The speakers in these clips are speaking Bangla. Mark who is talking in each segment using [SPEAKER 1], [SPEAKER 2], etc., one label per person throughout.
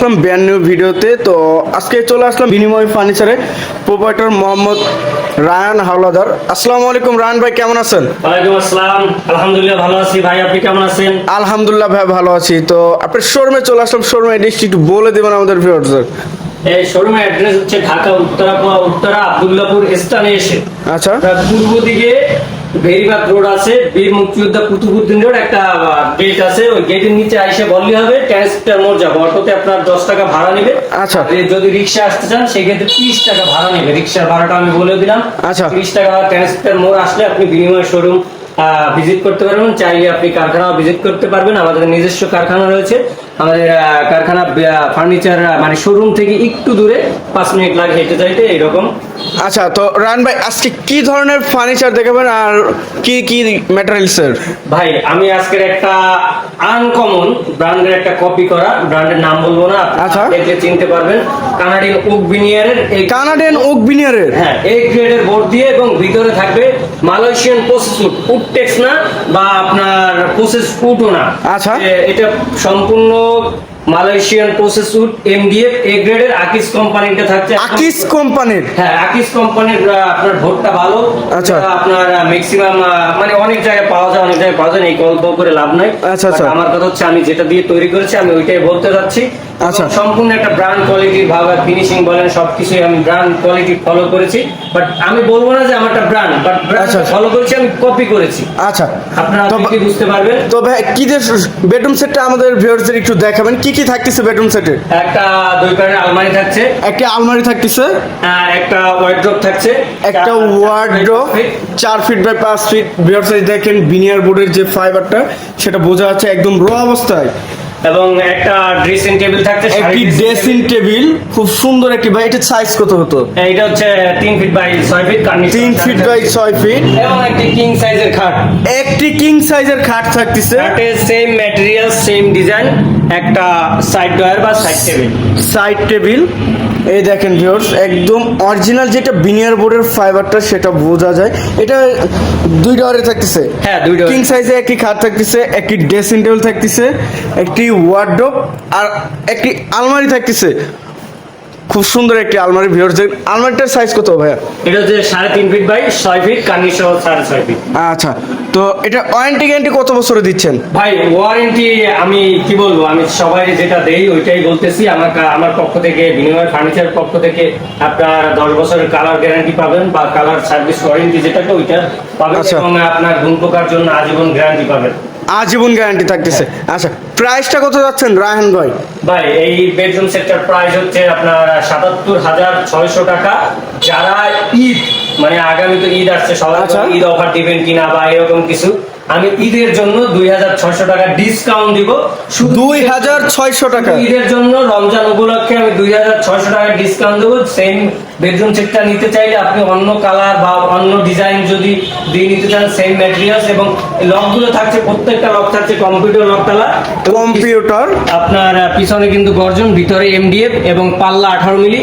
[SPEAKER 1] আসলাম নিউ ভিডিওতে তো আজকে চলে আসলাম বিনিময় ফার্নিচারে। প্রোপাইটার মোহাম্মদ রায়ান হাওলাদার। আসসালামু আলাইকুম রায়ান ভাই কেমন আছেন?
[SPEAKER 2] ওয়ালাইকুম আসসালাম। আলহামদুলিল্লাহ ভালো আছি ভাই আপনি কেমন আছেন?
[SPEAKER 1] আলহামদুলিল্লাহ ভাই ভালো আছি। তো আপনার শোরুমে চলে আসলাম শোরুমে একটু বলে দেবেন আমাদের
[SPEAKER 2] এই শোরুমের অ্যাড্রেস হচ্ছে ঢাকা উত্তরা উত্তরা আব্দুল্লাপুর স্থানে এসে।
[SPEAKER 1] আচ্ছা।
[SPEAKER 2] পূর্ব দিকে বেরিবাদ রোড আছে বীর মুক্তিযোদ্ধা কুতুবুদ্দিন রোড একটা গেট আছে ওই গেটের নিচে আইসে বললে হবে ট্রান্সপোর্টার মোড় যাব। অটোতে আপনার দশ টাকা ভাড়া নেবে।
[SPEAKER 1] আচ্ছা।
[SPEAKER 2] যদি রিক্সা আসতে চান সেক্ষেত্রে তিরিশ টাকা ভাড়া নেবে। রিক্সার ভাড়াটা আমি বলে দিলাম।
[SPEAKER 1] আচ্ছা।
[SPEAKER 2] তিরিশ টাকা ট্রান্সপোর্টার মোড় আসলে আপনি বিনিময় শোরুম ভিজিট করতে পারবেন। চাইলে আপনি কারখানা ভিজিট করতে পারবেন। আমাদের নিজস্ব কারখানা রয়েছে। আমাদের কারখানা ফার্নিচার মানে শোরুম থেকে একটু দূরে পাঁচ মিনিট লাগে হেঁটে যাইতে এরকম।
[SPEAKER 1] আচ্ছা তো রায়ান ভাই আজকে কি ধরনের ফার্নিচার দেখাবেন আর কি কি ম্যাটেরিয়ালসের
[SPEAKER 2] ভাই আমি আজকের একটা আনকমন ব্র্যান্ডের একটা কপি করা ব্র্যান্ডের নাম বলব না
[SPEAKER 1] আচ্ছা।
[SPEAKER 2] দেখলে চিনতে পারবেন। কানাডিয়ান ওক বিনিয়ারের এই
[SPEAKER 1] কানাডিয়ান ওক বিনিয়ারের
[SPEAKER 2] হ্যাঁ এই গ্রেডের বোর্ড দিয়ে এবং ভিতরে থাকবে মালয়েশিয়ান প্রসেস ফুড উডটেক্স না বা আপনার প্রসেস ফুডও না।
[SPEAKER 1] আচ্ছা।
[SPEAKER 2] এটা সম্পূর্ণ Malaysian process food MDF A গ্রেডের আকিস কোম্পানিটা থাকছে।
[SPEAKER 1] আকিস কোম্পানির
[SPEAKER 2] হ্যাঁ আকিস কোম্পানির আপনার ভোটটা ভালো।
[SPEAKER 1] আচ্ছা।
[SPEAKER 2] আপনার ম্যাক্সিমাম মানে অনেক জায়গায় পাওয়া যায় অনেক জায়গায় পাওয়া যায় এই গল্প করে লাভ নাই।
[SPEAKER 1] আচ্ছা, আচ্ছা।
[SPEAKER 2] আমার কথা হচ্ছে আমি যেটা দিয়ে তৈরি করেছি আমি ওইটাই বলতে যাচ্ছি।
[SPEAKER 1] আচ্ছা।
[SPEAKER 2] সম্পূর্ণ একটা ব্র্যান্ড কোয়ালিটির ভাবে ফিনিশিং বলেন সবকিছুই আমি ব্র্যান্ড কোয়ালিটি ফলো করেছি। বাট আমি বলব না যে আমারটা ব্র্যান্ড বাট ব্র্যান্ড। ফলো করেছি আমি কপি করেছি।
[SPEAKER 1] আচ্ছা।
[SPEAKER 2] আপনারা কি বুঝতে পারবেন।
[SPEAKER 1] তো ভাই কি যে বেডরুম সেটটা আমাদের ভিউয়ার্সদের একটু দেখাবেন কি কি থাকতেছে বেডরুম সেটে
[SPEAKER 2] একটা দুই কারণে আলমারি থাকছে।
[SPEAKER 1] একটা আলমারি থাকতেছে।
[SPEAKER 2] একটা ওয়ার্ড্রপ থাকছে।
[SPEAKER 1] একটা
[SPEAKER 2] ওয়ার্ড্রপ
[SPEAKER 1] ওয়ার্ড্রো চার ফিট বাই পাঁচ ফিট বিয়ার সাইজ দেখেন বিনিয়ার বোর্ডের যে ফাইবারটা সেটা বোঝা যাচ্ছে একদম র অবস্থায়।
[SPEAKER 2] এবং একটা ড্রেসিং টেবিল থাকছে
[SPEAKER 1] একটি ড্রেসিং টেবিল খুব সুন্দর একটি ভাই এটা সাইজ কত হতো?
[SPEAKER 2] এটা হচ্ছে তিন ফিট বাই ছয় ফিট কার্নিশ
[SPEAKER 1] তিন ফিট বাই ছয় ফিট
[SPEAKER 2] এবং একটি কিং সাইজের খাট।
[SPEAKER 1] একটি কিং সাইজের খাট থাকতেছে।
[SPEAKER 2] খাটের সেম ম্যাটেরিয়াল সেম ডিজাইন একটা সাইড ডয়ার বা সাইড টেবিল
[SPEAKER 1] সাইড টেবিল এই দেখেন ভিউয়ার্স একদম অরিজিনাল যেটা বিনিয়ার বোর্ডের ফাইবারটা সেটা বোঝা যায়। এটা দুই ডয়ারে থাকতেছে।
[SPEAKER 2] হ্যাঁ, দুই ডয়ারে।
[SPEAKER 1] কিং সাইজে একটি খাট থাকতেছে একটি ড্রেসিং টেবিল থাকতেছে একটি ওয়ার্ডরোব আর একটি আলমারি থাকতেছে। খুব সুন্দর একটি আলমারি ভিউয়ার্স আলমারিটার সাইজ কত ভাইয়া?
[SPEAKER 2] এটা হচ্ছে সাড়ে তিন ফিট বাই ছয় ফিট কার্নিশ সহ সাড়ে ছয় ফিট
[SPEAKER 1] আচ্ছা তো এটা ওয়ারেন্টি গ্যারান্টি কত বছরে দিচ্ছেন?
[SPEAKER 2] ভাই ওয়ারেন্টি আমি কি বলব? আমি সবাই যেটা দেই ওইটাই বলতেছি। আমার আমার পক্ষ থেকে বিনিময় ফার্নিচার পক্ষ থেকে আপনার দশ বছরের কালার গ্যারান্টি পাবেন বা কালার সার্ভিস ওয়ারেন্টি যেটাকে ওইটা পাবেন
[SPEAKER 1] আচ্ছা।
[SPEAKER 2] এবং আপনার গুণ পোকার জন্য আজীবন গ্যারান্টি পাবেন।
[SPEAKER 1] আজীবন গ্যারান্টি থাকতেছে। আচ্ছা প্রাইসটা কত যাচ্ছেন রায়হান ভাই?
[SPEAKER 2] ভাই এই বেডরুম সেটটার প্রাইস হচ্ছে আপনার সাতাত্তর হাজার ছয়শো টাকা। যারা ঈদ মানে আগামী তো ঈদ আসছে সবাই
[SPEAKER 1] আচ্ছা।
[SPEAKER 2] ঈদ অফার দিবেন কিনা বা এরকম কিছু আমি ঈদের জন্য দুই হাজার ছয়শো টাকা ডিসকাউন্ট দিব। শুধু
[SPEAKER 1] দুই হাজার ছয়শো টাকা।
[SPEAKER 2] ঈদের জন্য রমজান উপলক্ষে আমি দুই হাজার ছয়শো টাকা ডিসকাউন্ট দেবো। সেম বেডরুম সেটটা নিতে চাইলে আপনি অন্য কালার বা অন্য ডিজাইন যদি দিয়ে নিতে চান সেম ম্যাটেরিয়ালস এবং লকগুলো থাকছে প্রত্যেকটা লক থাকছে কম্পিউটার লক তালা।
[SPEAKER 1] কম্পিউটার
[SPEAKER 2] আপনার পিছনে কিন্তু গর্জন ভিতরে এমডিএফ এবং পাল্লা আঠারো মিলি।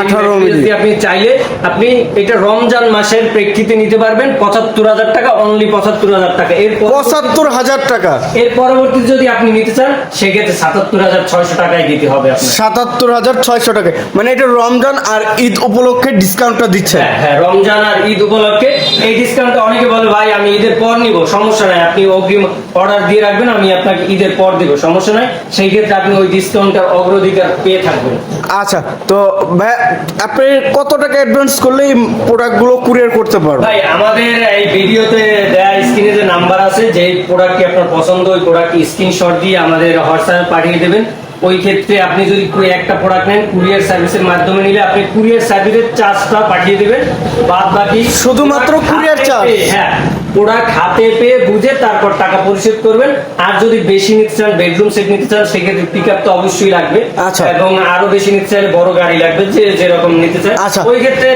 [SPEAKER 1] 18 মিলি।
[SPEAKER 2] যদি আপনি চাইলে আপনি এটা রমজান মাসের প্রেক্ষিতে নিতে পারবেন পঁচাত্তর হাজার টাকা অনলি পঁচাত্তর হাজার টাকা। এর
[SPEAKER 1] পঁচাত্তর হাজার টাকা।
[SPEAKER 2] এর পরবর্তী যদি আপনি নিতে চান সেক্ষেত্রে সাতাত্তর হাজার ছয়শো টাকায় দিতে হবে
[SPEAKER 1] সাতাত্তর হাজার ছয়শো টাকায়। মানে এটা রমজান আর ঈদ উপলক্ষে ডিসকাউন্টটা দিচ্ছে
[SPEAKER 2] হ্যাঁ হ্যাঁ রমজান আর ঈদ উপলক্ষে এই ডিসকাউন্টটা অনেকে বলে ভাই আমি ঈদের পর নিব সমস্যা নাই আপনি অগ্রিম অর্ডার দিয়ে রাখবেন আমি আপনাকে ঈদের পর দেবো সমস্যা নাই। সেই ক্ষেত্রে আপনি ওই ডিসকাউন্টটার অগ্রাধিকার পেয়ে থাকবেন।
[SPEAKER 1] আচ্ছা তো ভাই আপনি কত টাকা অ্যাডভান্স করলে এই প্রোডাক্টগুলো কুরিয়ার করতে পারবেন
[SPEAKER 2] ভাই আমাদের এই ভিডিওতে দেয়া স্ক্রিনে যে নাম্বার আছে যে প্রোডাক্টটি আপনার পছন্দ ওই প্রোডাক্টটি স্ক্রিনশট দিয়ে আমাদের হোয়াটসঅ্যাপে পাঠিয়ে দেবেন। ওই ক্ষেত্রে আপনি যদি একটা প্রোডাক্ট নেন কুরিয়ার সার্ভিসের মাধ্যমে নিলে আপনি কুরিয়ার সার্ভিসের চার্জটা পাঠিয়ে দেবেন বাদ বাকি
[SPEAKER 1] শুধুমাত্র charge?
[SPEAKER 2] পেয়ে, হ্যাঁ প্রোডাক্ট হাতে পেয়ে বুঝে তারপর টাকা পরিশোধ করবেন আর যদি বেশি নিতে চান বেডরুম সেট নিতে চান সেক্ষেত্রে পিক আপ তো অবশ্যই লাগবে
[SPEAKER 1] আচ্ছা।
[SPEAKER 2] এবং আরও বেশি নিতে চাইলে বড় গাড়ি লাগবে যে যেরকম নিতে চান
[SPEAKER 1] আচ্ছা।
[SPEAKER 2] ওই ক্ষেত্রে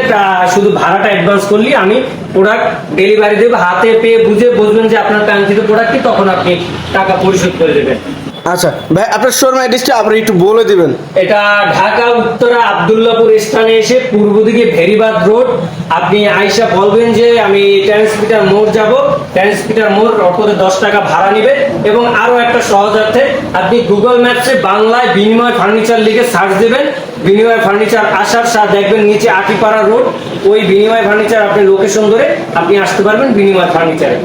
[SPEAKER 2] শুধু ভাড়াটা অ্যাডভান্স করলে আমি প্রোডাক্ট ডেলিভারি দেবো হাতে পেয়ে বুঝে বুঝবেন যে আপনার কাঙ্ক্ষিত প্রোডাক্ট কি তখন আপনি টাকা পরিশোধ করে দেবেন
[SPEAKER 1] আচ্ছা ভাই, আপনার শোরুম অ্যাড্রেসটা আপনি একটু বলে দিবেন।
[SPEAKER 2] এটা ঢাকা, উত্তরা, আবদুল্লাপুর স্থানে এসে পূর্ব দিকে ভেরিবাদ রোড। আপনি আইসা বলবেন যে আমি ট্রান্সমিটার মোড় যাব। ট্রান্সমিটার মোড় অটোতে দশ টাকা ভাড়া নেবে। এবং আরও একটা সহজার্থে, আপনি গুগল ম্যাপসে বাংলায় বিনিময় ফার্নিচার লিখে সার্চ দেবেন। বিনিময় ফার্নিচার আসার সাথ দেখবেন নিচে আটিপাড়া রোড। ওই বিনিময় ফার্নিচার আপনি লোকেশন ধরে আপনি আসতে পারবেন বিনিময় ফার্নিচারে